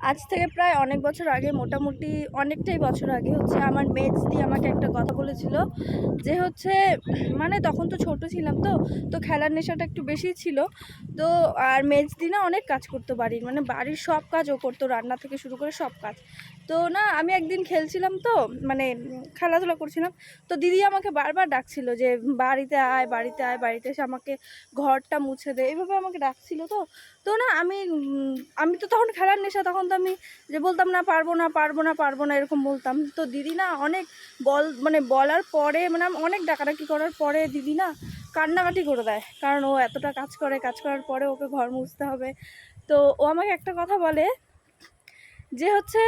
আজ থেকে প্রায় অনেক বছর আগে, মোটামুটি অনেকটাই বছর আগে হচ্ছে আমার মেজ দিয়ে আমাকে একটা কথা বলেছিল যে হচ্ছে মানে তখন তো ছোট ছিলাম তো তো খেলার নেশাটা একটু বেশি ছিল। তো আর মেজ দি না অনেক কাজ করতো বাড়ির মানে বাড়ির সব কাজ ও করতো, রান্না থেকে শুরু করে সব কাজ। তো না, আমি একদিন খেলছিলাম তো মানে খেলাধুলা করছিলাম, তো দিদি আমাকে বারবার ডাকছিল যে বাড়িতে আয় বাড়িতে আয়, বাড়িতে এসে আমাকে ঘরটা মুছে দে, এইভাবে আমাকে ডাকছিল তো। তো না, আমি আমি তো তখন খেলার নেশা তখন আমি যে, বলতাম না, পারব না পারব না পারব না, এরকম বলতাম। তো দিদি না অনেক বল মানে বলার পরে মানে অনেক ডাকাডাকি করার পরে দিদি না কান্নাকাটি করে দেয়। কারণ ও এতটা কাজ করে, কাজ করার পরে ওকে ঘর মুছতে হবে। তো ও আমাকে একটা কথা বলে যে হচ্ছে,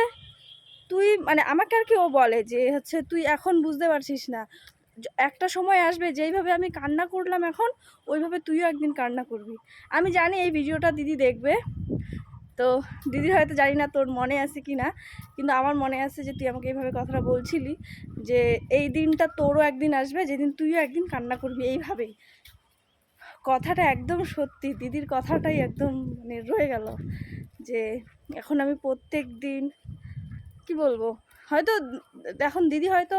তুই মানে আমাকে আর কি ও বলে যে হচ্ছে, তুই এখন বুঝতে পারছিস না। একটা সময় আসবে যেইভাবে আমি কান্না করলাম এখন, ওইভাবে তুইও একদিন কান্না করবি। আমি জানি এই ভিডিওটা দিদি দেখবে। তো দিদির হয়তো জানি না তোর মনে আছে কি না, কিন্তু আমার মনে আছে যে তুই আমাকে এইভাবে কথাটা বলছিলি যে এই দিনটা তোরও একদিন আসবে, যেদিন তুইও একদিন কান্না করবি, এইভাবেই। কথাটা একদম সত্যি, দিদির কথাটাই একদম মানে রয়ে গেল যে এখন আমি প্রত্যেক দিন, কি বলব? হয়তো এখন দিদি হয়তো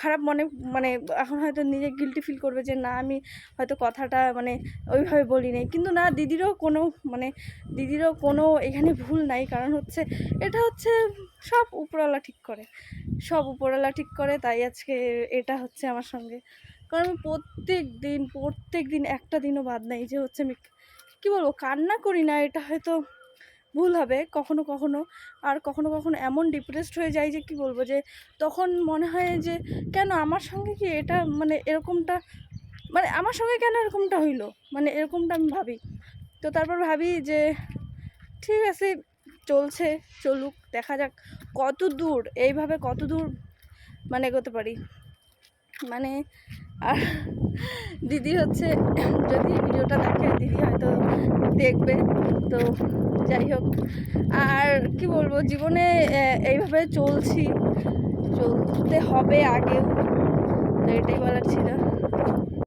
খারাপ মনে মানে এখন হয়তো নিজে গিলটি ফিল করবে যে, না, আমি হয়তো কথাটা মানে ওইভাবে বলি নাই কিন্তু না, দিদিরও কোনো মানে দিদিরও কোনো এখানে ভুল নাই। কারণ হচ্ছে, এটা হচ্ছে সব উপরওয়ালা ঠিক করে। সব উপরওয়ালা ঠিক করে, তাই আজকে এটা হচ্ছে আমার সঙ্গে। কারণ আমি প্রত্যেক দিন প্রত্যেক দিন একটা দিনও বাদ নাই যে হচ্ছে আমি, কী বলব, কান্না করি না, এটা হয়তো ভুল হবে কখনো কখনো। আর কখনো কখনো এমন ডিপ্রেসড হয়ে যায় যে কি বলব যে তখন মনে হয় যে কেন আমার সঙ্গে কি এটা মানে এরকমটা মানে আমার সঙ্গে কেন এরকমটা হইল? মানে এরকমটা আমি ভাবি। তো তারপর ভাবি যে ঠিক আছে, চলছে, চলুক, দেখা যাক কত দূর, এইভাবে কত দূর মানে এগোতে পারি। মানে আর দিদি হচ্ছে, যদি ভিডিওটা দেখে দিদি হয়তো দেখবে, তো যাই হোক। আর কি বলব, জীবনে এইভাবে চলছি, চলতে হবে আগেও, তো এটাই বলার ছিল।